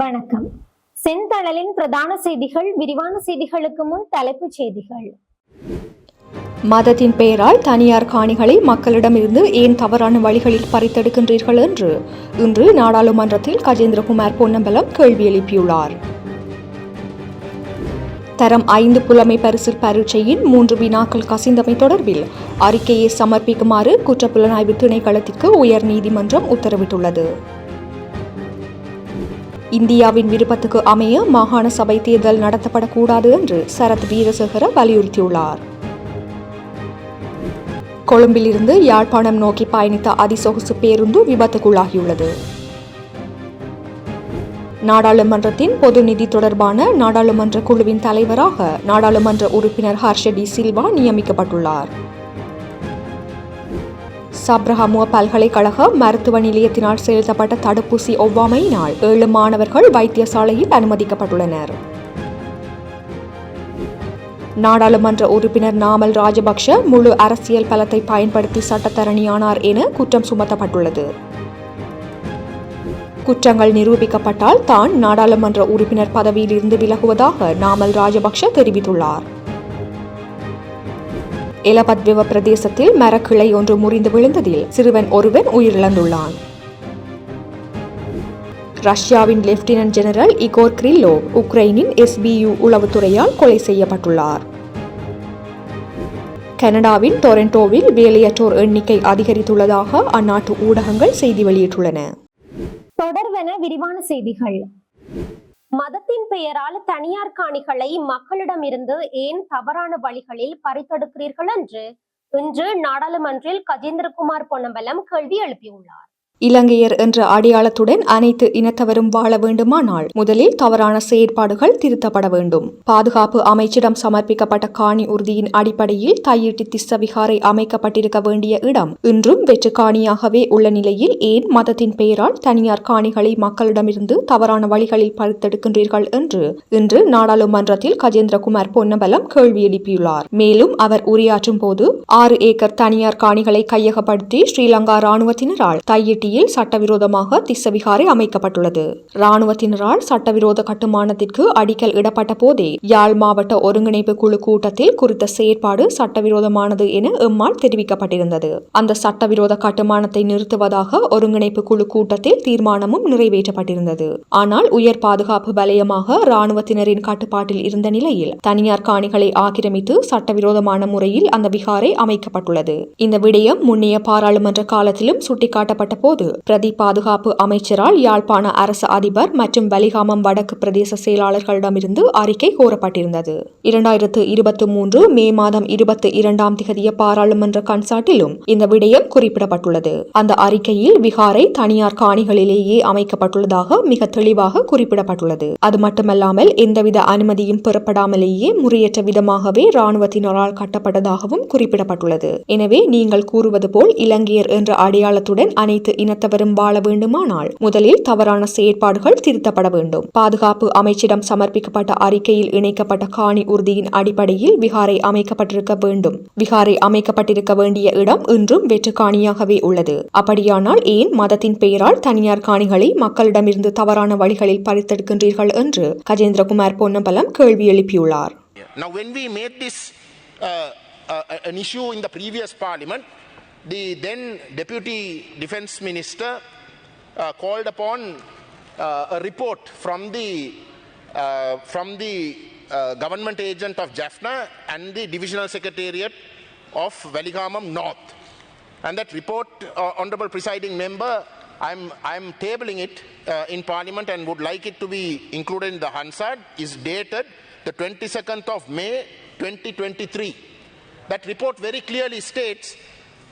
வணக்கம். செந்தழலின் பிரதான செய்திகள் விரிவான செய்திகளுக்கு முன் தலைப்புச் செய்திகள். மதத்தின் பெயரால் தனியார் காணிகளை மக்களிடமிருந்து ஏன் தவறான வழிகளில் பறித்தெடுக்கின்றீர்கள் என்று இன்று நாடாளுமன்றத்தில் கஜேந்திரகுமார் பொன்னம்பலம் கேள்வி எழுப்பியுள்ளார். தரம் ஐந்து புலமை பரிசில் பரீட்சையின் மூன்று வினாக்கள் கசிந்தமை தொடர்பில் அறிக்கையை சமர்ப்பிக்குமாறு குற்றப்புலனாய்வு திணைக்களத்திற்கு உயர் நீதிமன்றம் உத்தரவிட்டுள்ளது. இந்தியாவின் விருப்பத்துக்கு அமைய மாகாண சபை தேர்தல் நடத்தப்படக்கூடாது என்று சரத் வீரசேகர வலியுறுத்தியுள்ளார். கொழும்பிலிருந்து யாழ்ப்பாணம் நோக்கி பயணித்த அதிசொகுசு பேருந்து விபத்துக்குள்ளாகியுள்ளது. நாடாளுமன்றத்தின் பொது நிதி தொடர்பான நாடாளுமன்ற குழுவின் தலைவராக நாடாளுமன்ற உறுப்பினர் ஹர்ஷடி சில்வா நியமிக்கப்பட்டுள்ளார். சப்ரஹமுவ பல்கலைக்கழக மருத்துவ நிலையத்தினால் செலுத்தப்பட்ட தடுப்பூசி ஒவ்வாமையினால் ஏழு மாணவர்கள் வைத்தியசாலையில் அனுமதிக்கப்பட்டுள்ளனர். நாடாளுமன்ற உறுப்பினர் நாமல் ராஜபக்ஷ முழு அரசியல் பலத்தை பயன்படுத்தி சட்டத்தரணியானார் என குற்றம் சுமத்தப்பட்டுள்ளது. குற்றங்கள் நிரூபிக்கப்பட்டால் தான் நாடாளுமன்ற உறுப்பினர் பதவியிலிருந்து விலகுவதாக நாமல் ராஜபக்ஷ தெரிவித்துள்ளார். எலபத்விவ பிரதேசத்தில் மரக்கிளை ஒன்று முறிந்து விழுந்ததில் சிறுவன் ஒருவன் உயிரிழந்துள்ளான். ரஷ்யாவின் லெப்டினன்ட் ஜெனரல் இகோர் கிரில்லோ உக்ரைனின் எஸ்பியு உளவுத்துறையால் கொலை செய்யப்பட்டுள்ளார். கனடாவின் டொரண்டோவில் வேலையற்றோர் எண்ணிக்கை அதிகரித்துள்ளதாக அந்நாட்டு ஊடகங்கள் செய்தி வெளியிட்டுள்ளன. தொடர்வென விரிவான செய்திகள். மதத்தின் பெயரால் தனியார் காணிகளை மக்களிடமிருந்து ஏன் தவறான வழிகளில் பறித்தெடுக்கிறீர்கள் என்று இன்று நாடாளுமன்றில் கஜேந்திரகுமார் பொன்னம்பலம் கேள்வி எழுப்பியுள்ளார். இலங்கையர் என்ற அடையாளத்துடன் அனைத்து இனத்தவரும் வாழ வேண்டுமானால் முதலில் தவறான செயற்பாடுகள் திருத்தப்பட வேண்டும். பாதுகாப்பு அமைச்சிடம் சமர்ப்பிக்கப்பட்ட காணி உறுதியின் அடிப்படையில் தையிட்டி திஸ்ஸவிகாரை அமைக்கப்பட்டிருக்க வேண்டிய இடம். இன்றும் வெற்று காணியாகவே உள்ள நிலையில் ஏன் மதத்தின் பெயரால் தனியார் காணிகளை மக்களிடமிருந்து தவறான வழிகளில் பறித்தெடுக்கின்றீர்கள் என்று இன்று நாடாளுமன்றத்தில் கஜேந்திரகுமார் பொன்னம்பலம் கேள்வி எழுப்பியுள்ளார். மேலும் அவர் உரையாற்றும் போது ஆறு ஏக்கர் தனியார் காணிகளை கையகப்படுத்தி ஸ்ரீலங்கா ராணுவத்தினரால் பகுதியில் சட்டவிரோதமாக திஸ்ஸவிகாரை அமைக்கப்பட்டுள்ளது. ராணுவத்தினரால் சட்டவிரோத கட்டுமானத்திற்கு அடிக்கல் இடப்பட்ட போதே யாழ் மாவட்ட ஒருங்கிணைப்பு குழு கூட்டத்தில் குறித்த செயற்பாடு சட்டவிரோதமானது என எம்மால் தெரிவிக்கப்பட்டிருந்தது. அந்த சட்டவிரோத கட்டுமானத்தை நிறுத்துவதாக ஒருங்கிணைப்பு குழு கூட்டத்தில் தீர்மானமும் நிறைவேற்றப்பட்டிருந்தது. ஆனால் உயர் பாதுகாப்பு வலயமாக ராணுவத்தினரின் கட்டுப்பாட்டில் இருந்த நிலையில் தனியார் காணிகளை ஆக்கிரமித்து சட்டவிரோதமான முறையில் அந்த விகாரை அமைக்கப்பட்டுள்ளது. இந்த விடயம் முன்னைய பாராளுமன்ற காலத்திலும் சுட்டிக்காட்டப்பட்ட போது பிரதி பாதுகாப்பு அமைச்சரால் யாழ்ப்பாண அரசு அதிபர் மற்றும் வலிகாமம் வடக்கு பிரதேச செயலாளர்களிடமிருந்து அறிக்கை கோரப்பட்டிருந்தது. இரண்டாயிரத்து இருபத்தி மூன்று மே மாதம் இருபத்தி இரண்டாம் திகதிய பாராளுமன்ற கன்சாட்டிலும் இந்த விடயம் குறிப்பிடப்பட்டுள்ளது. அந்த அறிக்கையில் விகாரை தனியார் காணிகளிலேயே அமைக்கப்பட்டுள்ளதாக மிக தெளிவாக குறிப்பிடப்பட்டுள்ளது. அது மட்டுமல்லாமல் எந்தவித அனுமதியும் பெறப்படாமலேயே முறையற்ற விதமாகவே ராணுவத்தினரால் கட்டப்பட்டதாகவும் குறிப்பிடப்பட்டுள்ளது. எனவே நீங்கள் கூறுவது போல் இலங்கையர் என்ற அடையாளத்துடன் அனைத்து இனத்தவரும் வாழ வேண்டுமானால் முதலில் தவறான செயற்பாடுகள் திருத்தப்பட வேண்டும். பாதுகாப்பு அமைச்சிடம் சமர்ப்பிக்கப்பட்ட அறிக்கையில் இணைக்கப்பட்ட காணி உறுதியின் அடிப்படையில் விகாரை அமைக்கப்பட்டிருக்க வேண்டும். விகாரை அமைக்கப்பட்டிருக்க வேண்டிய இடம் இன்றும் வெற்று காணியாகவே உள்ளது. அப்படியானால் ஏன் மதத்தின் பெயரால் தனியார் காணிகளை மக்களிடமிருந்து தவறான வழிகளில் பறித்தெடுக்கின்றீர்கள் என்று கஜேந்திரகுமார் பொன்னம்பலம் கேள்வி எழுப்பியுள்ளார். Now, when we made this uh, uh, an issue in the previous parliament, the then deputy defense minister uh, called upon uh, a report from the uh, from the uh, government agent of Jaffna and the divisional secretariat of Valigamam North. And that report, uh, honorable presiding member, I'm, I'm tabling it uh, in parliament and would like it to be included in the Hansard, is dated the 22nd of May 2023. That report very clearly states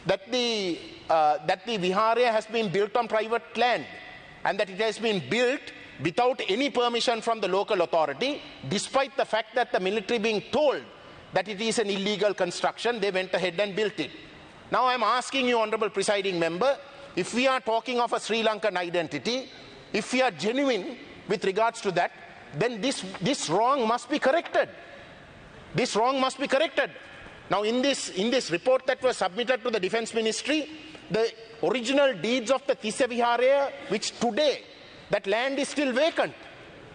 that the, uh, that the Viharya has been built on private land and that it has been built without any permission from the local authority, despite the fact that the military being told that it is an illegal construction, they went ahead and built it. Now I'm asking you, Honorable Presiding Member, if we are talking of a Sri Lankan identity, if we are genuine with regards to that, then this, this wrong must be corrected. This wrong must be corrected. Now, in this, in this report that was submitted to the Defense Ministry, the original deeds of the Tisa Viharaya, which today that land is still vacant.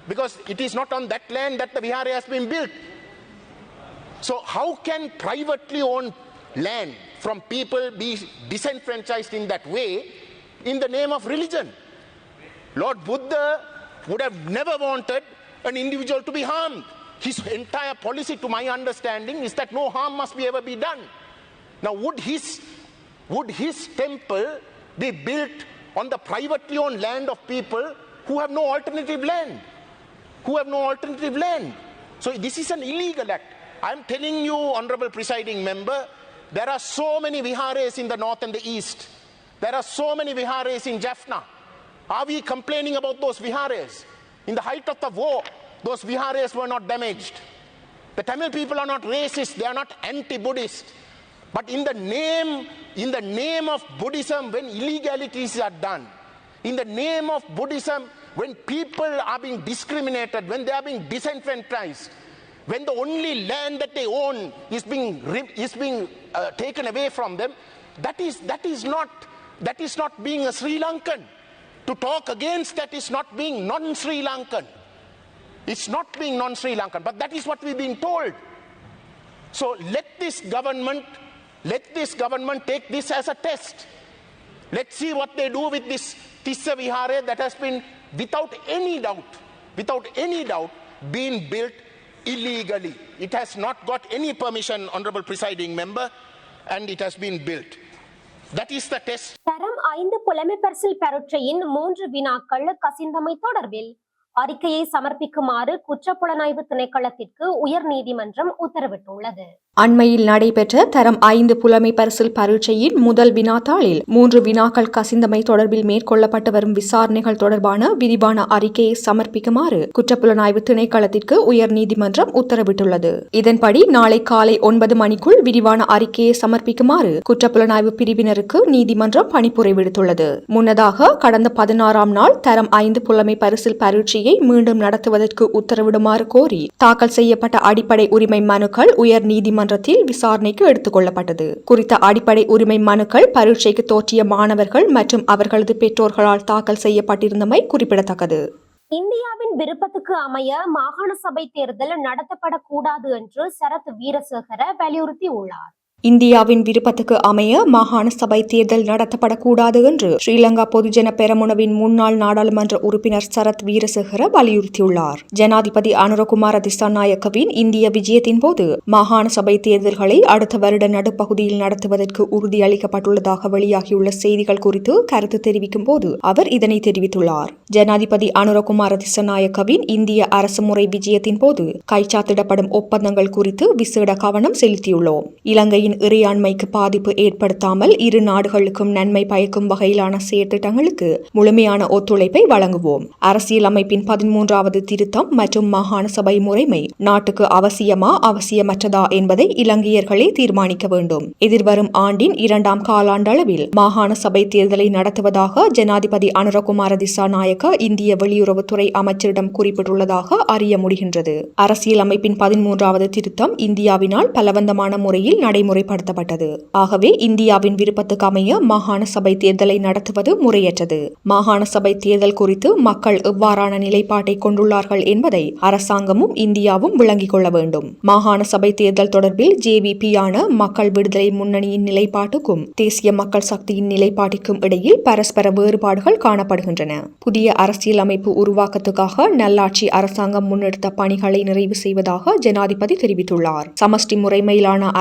because it is not on that land that the Vihara has been built. So, how can privately owned land from people be disenfranchised in that way in the name of religion? Lord Buddha would have never wanted an individual to be harmed. His entire policy, to my understanding, is that no harm must be ever be done. Now, would his, would his temple be built on the privately owned land of people who have no alternative land? Who have no alternative land? So, this is an illegal act. I am telling you, Honorable Presiding Member, there are so many viharas in the north and the east. There are so many viharas in Jaffna. Are we complaining about those viharas? In the height of the war, those viharas were not damaged. The Tamil people are not racist, they are not anti-Buddhist. But in the name, in the name of Buddhism, when illegalities are done, in the name of Buddhism, when people are being discriminated, when they are being disenfranchised, when the only land that they own is being, is being uh, taken away from them, that is, that, is not, that is not being a Sri Lankan. To talk against that is not being non Sri Lankan. It's not being non Sri Lankan, but that is what we're being told. So let this government, let this government take this as a test. Let's see what they do with this Tissa Vihare that has been, without any doubt, without any doubt, been built illegally. It has not got any permission, Honorable Presiding Member, and it has been built. That is the test தரம் ஐந்து புலமை பரிசில் பரீட்சையின் மூன்று வினாக்கள் கசிந்தமை தொடர்பில் அறிக்கையை சமர்ப்பிக்குமாறு குற்றப்புலனாய்வு திணைக்களத்திற்கு உயர் நீதிமன்றம் உத்தரவிட்டுள்ளது. அண்மையில் நடைபெற்ற தரம் ஐந்து புலமை பரிசில் பரீட்சையின் முதல் வினாத்தாளில் மூன்று வினாக்கள் கசிந்தமை தொடர்பில் மேற்கொள்ளப்பட்டு வரும் விசாரணைகள் தொடர்பான விரிவான அறிக்கையை சமர்ப்பிக்குமாறு குற்றப்புலனாய்வு திணைக்களத்திற்கு உயர்நீதிமன்றம் உத்தரவிட்டுள்ளது. இதன்படி நாளை காலை ஒன்பது மணிக்குள் விரிவான அறிக்கையை சமர்ப்பிக்குமாறு குற்றப்புலனாய்வு பிரிவினருக்கு நீதிமன்றம் பணிப்புரை விடுத்துள்ளது. முன்னதாக கடந்த பதினாறாம் நாள் தரம் ஐந்து புலமை பரிசில் பரீட்சையை மீண்டும் நடத்துவதற்கு உத்தரவிடுமாறு கோரி தாக்கல் செய்யப்பட்ட அடிப்படை உரிமை மனுக்கள் உயர் நீதிமன்றத்தில் விசாரணைக்கு எடுத்துக் கொள்ளப்பட்டது குறித்த அடிப்படை உரிமை மனுக்கள் பரீட்சைக்கு தோற்றிய மாணவர்கள் மற்றும் அவர்களது பெற்றோர்களால் தாக்கல் செய்யப்பட்டிருந்தமை குறிப்பிடத்தக்கது. இந்தியாவின் விருப்பத்துக்கு அமைய மாகாண சபை தேர்தல் நடத்தப்படக்கூடாது என்று சரத் வீரசேகர வலியுறுத்தியுள்ளார். இந்தியாவின் விருப்பத்துக்கு அமைய மாகாண சபை தேர்தல் நடத்தப்படக்கூடாது என்று ஸ்ரீலங்கா பொதுஜன பெரமுனவின் முன்னாள் நாடாளுமன்ற உறுப்பினர் சரத் வீரசேகர வலியுறுத்தியுள்ளார். ஜனாதிபதி அனுரகுமார திசாநாயக்கவின் இந்திய விஜயத்தின் போது மாகாண சபை தேர்தல்களை அடுத்த வருட நடுப்பகுதியில் நடத்துவதற்கு உறுதியளிக்கப்பட்டுள்ளதாக வெளியாகியுள்ள செய்திகள் குறித்து கருத்து தெரிவிக்கும் போது அவர் இதனை தெரிவித்துள்ளார். ஜனாதிபதி அனுரகுமார திசாநாயக்கவின் இந்திய அரசுமுறை விஜயத்தின் போது கைச்சாத்திடப்படும் ஒப்பந்தங்கள் குறித்து விசேட கவனம் செலுத்தியுள்ளோம். நாடுகளின் இறையாண்மைக்கு பாதிப்பு ஏற்படுத்தாமல் இரு நாடுகளுக்கும் நன்மை பயக்கும் வகையிலான செயற்திட்டங்களுக்கு முழுமையான ஒத்துழைப்பை வழங்குவோம். அரசியல் அமைப்பின் பதிமூன்றாவது திருத்தம் மற்றும் மாகாண சபை முறைமை நாட்டுக்கு அவசியமா அவசியமற்றதா என்பதை இலங்கையர்களே தீர்மானிக்க வேண்டும். எதிர்வரும் ஆண்டின் இரண்டாம் காலாண்டளவில் மாகாண சபை தேர்தலை நடத்துவதாக ஜனாதிபதி அனுரகுமார திசாநாயக்க இந்திய வெளியுறவுத்துறை அமைச்சரிடம் குறிப்பிட்டுள்ளதாக அறிய முடிகின்றது. அரசியல் அமைப்பின் பதிமூன்றாவது திருத்தம் இந்தியாவினால் பலவந்தமான முறையில் நடைமுறை முறைப்படுத்தப்பட்டது. ஆகவே இந்தியாவின் விருப்பத்துக்கு அமைய மாகாண சபை தேர்தலை நடத்துவது முறையற்றது. மாகாண சபை தேர்தல் குறித்து மக்கள் எவ்வாறான நிலைப்பாட்டை கொண்டுள்ளார்கள் என்பதை அரசாங்கமும் இந்தியாவும் விளங்கிக் கொள்ள வேண்டும். மாகாண சபை தேர்தல் தொடர்பில் ஜேவிபியான மக்கள் விடுதலை முன்னணியின் நிலைப்பாட்டுக்கும் தேசிய மக்கள் சக்தியின் நிலைப்பாட்டிற்கும் இடையில் பரஸ்பர வேறுபாடுகள் காணப்படுகின்றன. புதிய அரசியல் அமைப்பு உருவாக்கத்துக்காக நல்லாட்சி அரசாங்கம் முன்னெடுத்த பணிகளை நிறைவு செய்வதாக ஜனாதிபதி தெரிவித்துள்ளார். சமஷ்டி முறைமையிலான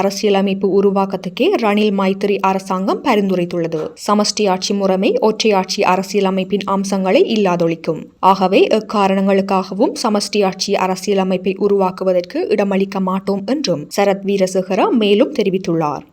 அமைப்பு உருவாக்கத்துக்கே ரணில் மைத்திரி அரசாங்கம் பரிந்துரைத்துள்ளது. சமஷ்டி ஆட்சி முறைமை ஒற்றையாட்சி அரசியலமைப்பின் அம்சங்களை இல்லாதொழிக்கும். ஆகவே எக்காரணங்களுக்காகவும் சமஷ்டி ஆட்சி அரசியலமைப்பை உருவாக்குவதற்கு இடமளிக்க மாட்டோம் என்றும் சரத் வீரசேகர மேலும் தெரிவித்துள்ளார்.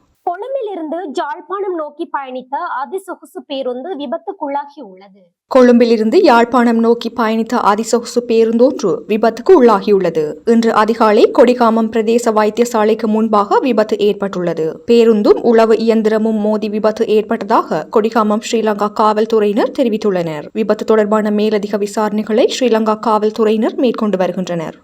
கொழும்பிலிருந்து ஜாழ்ப்பாணம் நோக்கி பயணித்த அதிசொகுசு பேருந்து விபத்துக்குள்ளாகி உள்ளது. கொழும்பிலிருந்து யாழ்ப்பாணம் நோக்கி பயணித்த அதிசொகுசு பேருந்தொன்று விபத்துக்கு உள்ளாகியுள்ளது. இன்று அதிகாலை கொடிகாமம் பிரதேச வைத்தியசாலைக்கு முன்பாக விபத்து ஏற்பட்டுள்ளது. பேருந்தும் உளவு இயந்திரமும் மோதி விபத்து ஏற்பட்டதாக கொடிகாமம் ஸ்ரீலங்கா காவல்துறையினர் தெரிவித்துள்ளனர். விபத்து தொடர்பான மேலதிக விசாரணைகளை ஸ்ரீலங்கா காவல்துறையினர் மேற்கொண்டு வருகின்றனர்.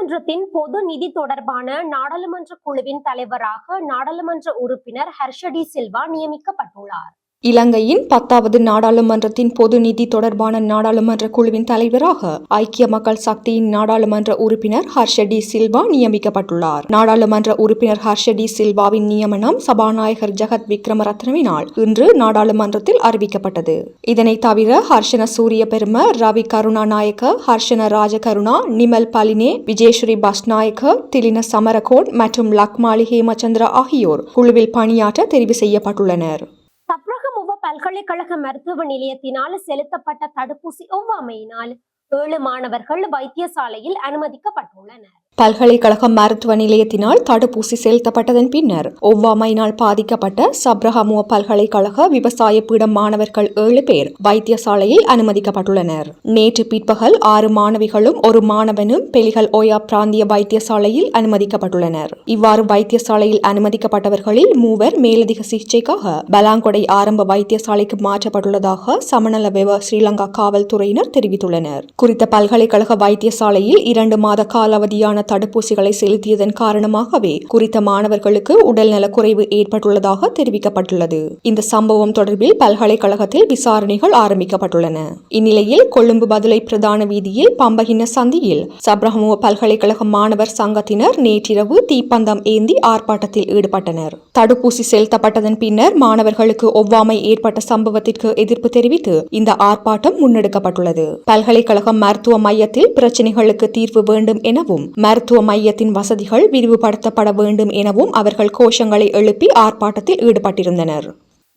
நாடாளுமன்றத்தின் பொது நிதி தொடர்பான நாடாளுமன்ற குழுவின் தலைவராக நாடாளுமன்ற உறுப்பினர் ஹர்ஷடி சில்வா நியமிக்கப்பட்டுள்ளார். இலங்கையின் பத்தாவது நாடாளுமன்றத்தின் பொது நிதி தொடர்பான நாடாளுமன்ற குழுவின் தலைவராக ஐக்கிய மக்கள் சக்தியின் நாடாளுமன்ற உறுப்பினர் ஹர்ஷ டி சில்வா நியமிக்கப்பட்டுள்ளார். நாடாளுமன்ற உறுப்பினர் ஹர்ஷ டி சில்வாவின் நியமனம் சபாநாயகர் ஜெகத் விக்ரமரத்னவினால் இன்று நாடாளுமன்றத்தில் அறிவிக்கப்பட்டது. இதனைத் தவிர ஹர்ஷன சூரிய பெரும ரவி கருணாநாயக்க ஹர்ஷன ராஜகருணா நிமல் பலினே விஜயஸ்ரீ பஸ்நாயக்க திலின சமரகோன் மற்றும் லக்மாலி ஹேமச்சந்திரா ஆகியோர் குழுவில் பணியாற்ற தெரிவு செய்யப்பட்டுள்ளனர். பல்கலைக்கழக மருத்துவ நிலையத்தினால் செலுத்தப்பட்ட தடுப்பூசி ஒவ்வாமையினால் ஏழு மாணவர்கள் வைத்தியசாலையில் அனுமதிக்கப்பட்டுள்ளனர். பல்கலைக்கழக மருத்துவ நிலையத்தினால் தடுப்பூசி செலுத்தப்பட்டதன் பின்னர் ஒவ்வாமையினால் பாதிக்கப்பட்ட சப்ரஹமுவ பல்கலைக்கழக விவசாய பீடம் மாணவர்கள் ஏழு பேர் வைத்தியசாலையில் அனுமதிக்கப்பட்டுள்ளனர். நேற்று பிற்பகல் ஆறு மாணவிகளும் ஒரு மாணவனும் பெலிகல் ஓயா பிராந்திய வைத்தியசாலையில் அனுமதிக்கப்பட்டுள்ளனர். இவ்வாறு வைத்தியசாலையில் அனுமதிக்கப்பட்டவர்களில் மூவர் மேலதிக சிகிச்சைக்காக பலாங்கொடை ஆரம்ப வைத்தியசாலைக்கு மாற்றப்பட்டுள்ளதாக சமநல ஸ்ரீலங்கா காவல்துறையினர் தெரிவித்துள்ளனர். குறித்த பல்கலைக்கழக வைத்தியசாலையில் இரண்டு மாத காலாவதியான தடுப்பூசிகளை செலுத்தியதன் காரணமாகவே குறித்த மாணவர்களுக்கு உடல்நலக் குறைவு ஏற்பட்டுள்ளதாக தெரிவிக்கப்பட்டுள்ளது. இந்த சம்பவம் தொடர்பில் பல்கலைக்கழகத்தில் விசாரணைகள் ஆரம்பிக்கப்பட்டுள்ளன. இந்நிலையில் கொழும்பு பதுளை பிரதான வீதியில் பம்பகின சந்தியில் சப்ரஹமுவ பல்கலைக்கழக மாணவர் சங்கத்தினர் நேற்றிரவு தீப்பந்தம் ஏந்தி ஆர்ப்பாட்டத்தில் ஈடுபட்டனர். தடுப்பூசி செலுத்தப்பட்டதன் பின்னர் மாணவர்களுக்கு ஒவ்வாமை ஏற்பட்ட சம்பவத்திற்கு எதிர்ப்பு தெரிவித்து இந்த ஆர்ப்பாட்டம் முன்னெடுக்கப்பட்டுள்ளது. பல்கலைக்கழகம் மருத்துவ மையத்தில் பிரச்சினைகளுக்கு தீர்வு வேண்டும் எனவும் மருத்துவ மையத்தின் வசதிகள் விரிவுபடுத்தப்பட வேண்டும் எனவும் அவர்கள் கோஷங்களை எழுப்பி ஆர்ப்பாட்டத்தில் ஈடுபட்டிருந்தனர்.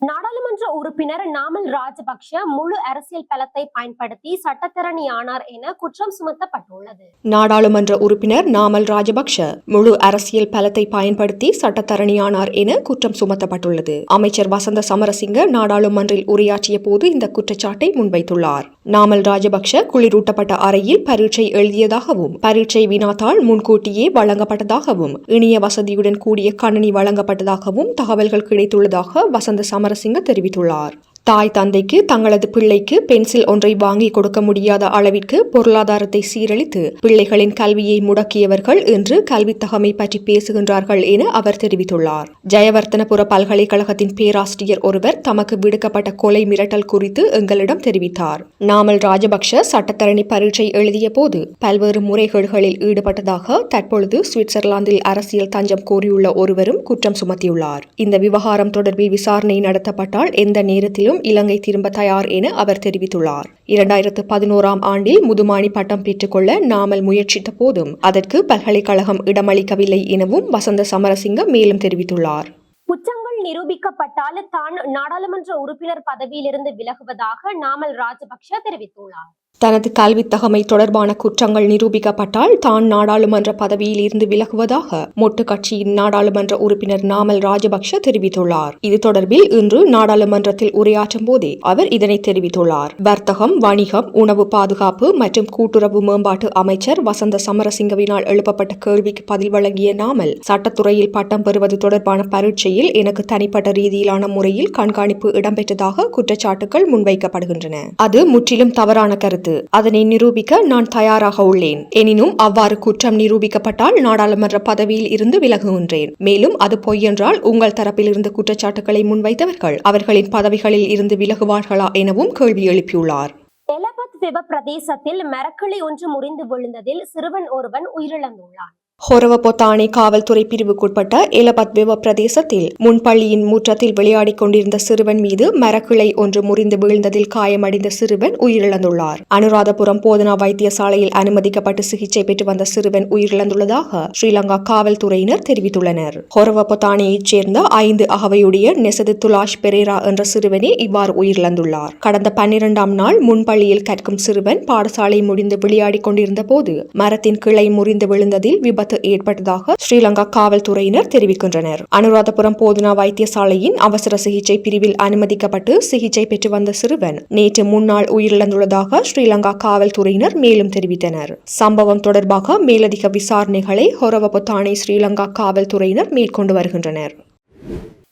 நாடாளுமன்ற உறுப்பினர் நாமல் ராஜபக்ஷ முழு அரசியல் பலத்தை பயன்படுத்தி சட்டத்தரணி ஆனார் என குற்றம் சுமத்தப்பட்டுள்ளது. நாடாளுமன்ற உறுப்பினர் நாமல் ராஜபக்ஷ முழு அரசியல் பலத்தை பயன்படுத்தி சட்டத்தரணியானார் என குற்றம் சுமத்தப்பட்டுள்ளது. அமைச்சர் வசந்த சமரசிங்க நாடாளுமன்றில் உரையாற்றிய போது இந்த குற்றச்சாட்டை முன்வைத்துள்ளார். நாமல் ராஜபக்ஷ குளிரூட்டப்பட்ட அறையில் பரீட்சை எழுதியதாகவும் பரீட்சை வினாத்தாள் முன்கூட்டியே வழங்கப்பட்டதாகவும் இணைய வசதியுடன் கூடிய கணினி வழங்கப்பட்டதாகவும் தகவல்கள் கிடைத்துள்ளதாக வசந்த சமரசிங்க தெரிவித்துள்ளார். தாய் தந்தைக்கு தங்களது பிள்ளைக்கு பென்சில் ஒன்றை வாங்கி கொடுக்க முடியாத அளவிற்கு பொருளாதாரத்தை சீரழித்து பிள்ளைகளின் கல்வியை முடக்கியவர்கள் என்று கல்வித் தகமை பற்றி பேசுகின்றார்கள் என அவர் தெரிவித்துள்ளார். ஜெயவர்த்தனபுர பல்கலைக்கழகத்தின் பேராசிரியர் ஒருவர் தமக்கு விடுக்கப்பட்ட கொலை மிரட்டல் குறித்து எங்களிடம் தெரிவித்தார். நாமல் ராஜபக்ஷ சட்டத்தரணி பரீட்சை எழுதிய போது பல்வேறு முறைகேடுகளில் ஈடுபட்டதாக தற்பொழுது சுவிட்சர்லாந்தில் அரசியல் தஞ்சம் கோரியுள்ள ஒருவரும் குற்றம் சுமத்தியுள்ளார். இந்த விவகாரம் தொடர்பில் விசாரணை நடத்தப்பட்டால் எந்த நேரத்திலும் இலங்கை திரும்ப தயார் என அவர் தெரிவித்துள்ளார். இரண்டாயிரத்து பதினோராம் ஆண்டில் முதுமானி பட்டம் பெற்றுக்கொள்ள நாமல் முயற்சித்த போதும் அதற்கு பல்கலைக்கழகம் இடமளிக்கவில்லை எனவும் வசந்த சமரசிங்க மேலும் தெரிவித்துள்ளார். குற்றங்கள் நிரூபிக்கப்பட்டால் தான் நாடாளுமன்ற உறுப்பினர் பதவியிலிருந்து விலகுவதாக நாமல் ராஜபக்ஷ தெரிவித்துள்ளார். தனது கல்வித்தகமை தொடர்பான குற்றங்கள் நிரூபிக்கப்பட்டால் தான் நாடாளுமன்ற பதவியில் இருந்து விலகுவதாக மொட்டு கட்சியின் நாடாளுமன்ற உறுப்பினர் நாமல் ராஜபக்ஷ தெரிவித்துள்ளார். இது தொடர்பில் இன்று நாடாளுமன்றத்தில் உரையாற்றும் போதே அவர் இதனை தெரிவித்துள்ளார். வர்த்தகம் வணிகம் உணவு பாதுகாப்பு மற்றும் கூட்டுறவு மேம்பாட்டு அமைச்சர் வசந்த சமரசிங்கவினால் எழுப்பப்பட்ட கேள்விக்கு பதில் வழங்கிய நாமல் சட்டத்துறையில் பட்டம் பெறுவது தொடர்பான பரீட்சையில் எனக்கு தனிப்பட்ட ரீதியிலான முறையில் கண்காணிப்பு இடம்பெற்றதாக குற்றச்சாட்டுகள் முன்வைக்கப்படுகின்றன. அது முற்றிலும் தவறான கருத்து. அதனை நிரூபிக்க நான் தயாராக உள்ளேன். எனினும் அவ்வாறு குற்றம் நிரூபிக்கப்பட்டால் நாடாளுமன்ற பதவியில் இருந்து விலகுகின்றேன் மேலும் அது பொய் என்றால் உங்கள் தரப்பிலிருந்து குற்றச்சாட்டுகளை முன்வைத்தவர்கள் அவர்களின் பதவிகளில் இருந்து விலகுவார்களா எனவும் கேள்வி எழுப்பியுள்ளார். எலபத் வெப பிரதேசத்தில் மரக்கிளை ஒன்று முறிந்து விழுந்ததில் சிறுவன் ஒருவன் உயிரிழந்துள்ளான். ஹொரவபொத்தானே காவல்துறை பிரிவுக்குட்பட்ட எலபத் பிரதேசத்தில் முன்பள்ளியின் முற்றத்தில் விளையாடிக் கொண்டிருந்த சிறுவன் மீது மரக்கிளை ஒன்று முறிந்து வீழ்ந்ததில் காயமடைந்த சிறுவன் உயிரிழந்துள்ளார். அனுராதபுரம் போதனா வைத்தியசாலையில் அனுமதிக்கப்பட்டு சிகிச்சை பெற்று வந்த சிறுவன் உயிரிழந்துள்ளதாக ஸ்ரீலங்கா காவல்துறையினர் தெரிவித்துள்ளனர். ஹொரவபொத்தானேயைச் சேர்ந்த ஐந்து அகவையுடைய நெசது துலாஷ் பெரேரா என்ற சிறுவனே இவ்வாறு உயிரிழந்துள்ளார். கடந்த பன்னிரண்டாம் நாள் முன்பள்ளியில் கற்கும் சிறுவன் பாடசாலை முடிந்து விளையாடிக் கொண்டிருந்த போது மரத்தின் கிளை முறிந்து விழுந்ததில் விபத்து ஏற்பட்டதாக ஸ்ரீலங்கா காவல்துறையினர் தெரிவிக்கின்றனர். அனுராதபுரம் போதனா வைத்தியசாலையின் அவசர சிகிச்சை பிரிவில் அனுமதிக்கப்பட்டு சிகிச்சை பெற்று வந்த சிறுவன் நேற்று முன்னாள் உயிரிழந்துள்ளதாக ஸ்ரீலங்கா காவல்துறையினர் மேலும் தெரிவித்தனர். சம்பவம் தொடர்பாக மேலதிக விசாரணைகளை ஹொரவபொத்தானே ஸ்ரீலங்கா காவல்துறையினர் மேற்கொண்டு வருகின்றனர்.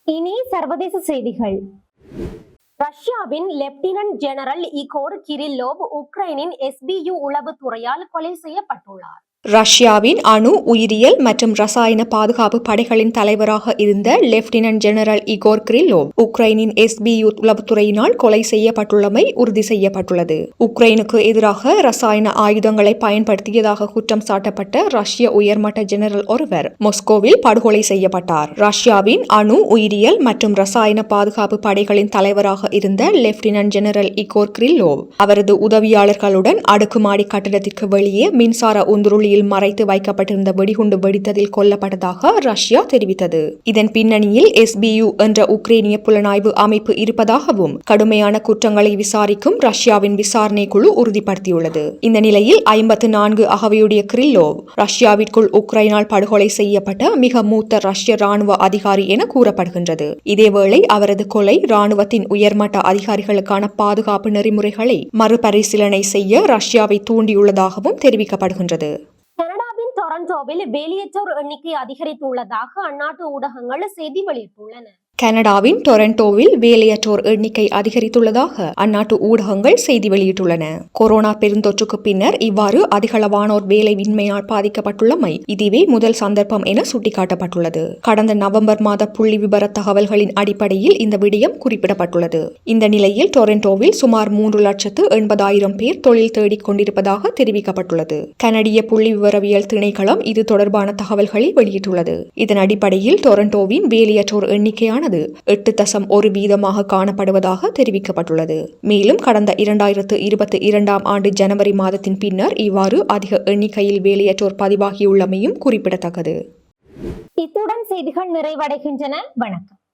இனி சர்வதேச செய்திகள். ரஷ்யாவின் லெப்டினன்ட் ஜெனரல் இகோர் கிரில்லோவ் உக்ரைனின் எஸ்பியு உளவுத்துறையால் கொலை செய்யப்பட்டுள்ளார். ரஷ்யாவின் அணு உயிரியல் மற்றும் ரசாயன பாதுகாப்பு படைகளின் தலைவராக இருந்த லெப்டினன்ட் ஜெனரல் இகோர் கிரில்லோவ் உக்ரைனின் எஸ்பியு உளவுத்துறையினால் கொலை செய்யப்பட்டுள்ளமை உறுதி செய்யப்பட்டுள்ளது. உக்ரைனுக்கு எதிராக ரசாயன ஆயுதங்களை பயன்படுத்தியதாக குற்றம் சாட்டப்பட்ட ரஷ்ய உயர்மட்ட ஜெனரல் ஒருவர் மொஸ்கோவில் படுகொலை செய்யப்பட்டார். ரஷ்யாவின் அணு உயிரியல் மற்றும் ரசாயன பாதுகாப்பு படைகளின் தலைவராக இருந்த லெப்டினன்ட் ஜெனரல் இகோர் கிரில்லோவ் அவரது உதவியாளர்களுடன் அடுக்குமாடி கட்டிடத்திற்கு வெளியே மின்சார உந்துருளி பகுதியில் மறைத்து வைக்கப்பட்டிருந்த வெடிகுண்டு வெடித்ததில் கொல்லப்பட்டதாக ரஷ்யா தெரிவித்தது. இதன் பின்னணியில் எஸ்பியு என்ற உக்ரேனிய புலனாய்வு அமைப்பு இருப்பதாகவும் கடுமையான குற்றங்களை விசாரிக்கும் ரஷ்யாவின் விசாரணை குழு உறுதிப்படுத்தியுள்ளது. இந்த நிலையில் ஐம்பத்து நான்கு அகவையுடைய கிரில்லோவ் ரஷ்யாவிற்குள் உக்ரைனால் படுகொலை செய்யப்பட்ட மிக மூத்த ரஷ்ய ராணுவ அதிகாரி என கூறப்படுகின்றது. இதேவேளை அவரது கொலை ராணுவத்தின் உயர்மட்ட அதிகாரிகளுக்கான பாதுகாப்பு நெறிமுறைகளை மறுபரிசீலனை செய்ய ரஷ்யாவை தூண்டியுள்ளதாகவும் தெரிவிக்கப்படுகின்றது. டொரண்டோவில் வெளியேற்றோர் எண்ணிக்கை அதிகரித்துள்ளதாக அந்நாட்டு ஊடகங்கள் செய்தி வெளியிட்டுள்ளன கனடாவின் டொரண்டோவில் வேலையற்றோர் எண்ணிக்கை அதிகரித்துள்ளதாக அந்நாட்டு ஊடகங்கள் செய்தி வெளியிட்டுள்ளன. கொரோனா பெருந்தொற்றுக்கு பின்னர் இவ்வாறு அதிகளவானோர் வேலையின்மையால் பாதிக்கப்பட்டுள்ளமை இதுவே முதல் சந்தர்ப்பம் என சுட்டிக்காட்டப்பட்டுள்ளது. கடந்த நவம்பர் மாத புள்ளி விபர தகவல்களின் அடிப்படையில் இந்த விடயம் குறிப்பிடப்பட்டுள்ளது. இந்த நிலையில் டொரண்டோவில் சுமார் மூன்று லட்சத்து எண்பதாயிரம் பேர் தொழில் தேடிக் கொண்டிருப்பதாக தெரிவிக்கப்பட்டுள்ளது. கனடிய புள்ளி விவரவியல் திணைக்களம் இது தொடர்பான தகவல்களை வெளியிட்டுள்ளது. இதன் அடிப்படையில் டொரண்டோவின் வேலையற்றோர் எண்ணிக்கையான எண்ணிக்கையானது எட்டு தசம் ஒரு வீதமாக காணப்படுவதாக தெரிவிக்கப்பட்டுள்ளது. மேலும் கடந்த இரண்டாயிரத்து இருபத்தி இரண்டாம் ஆண்டு ஜனவரி மாதத்தின் பின்னர் இவ்வாறு அதிக எண்ணிக்கையில் வேலையற்றோர் பதிவாகியுள்ளமையும் குறிப்பிடத்தக்கது. இத்துடன் செய்திகள் நிறைவடைகின்றன. வணக்கம்.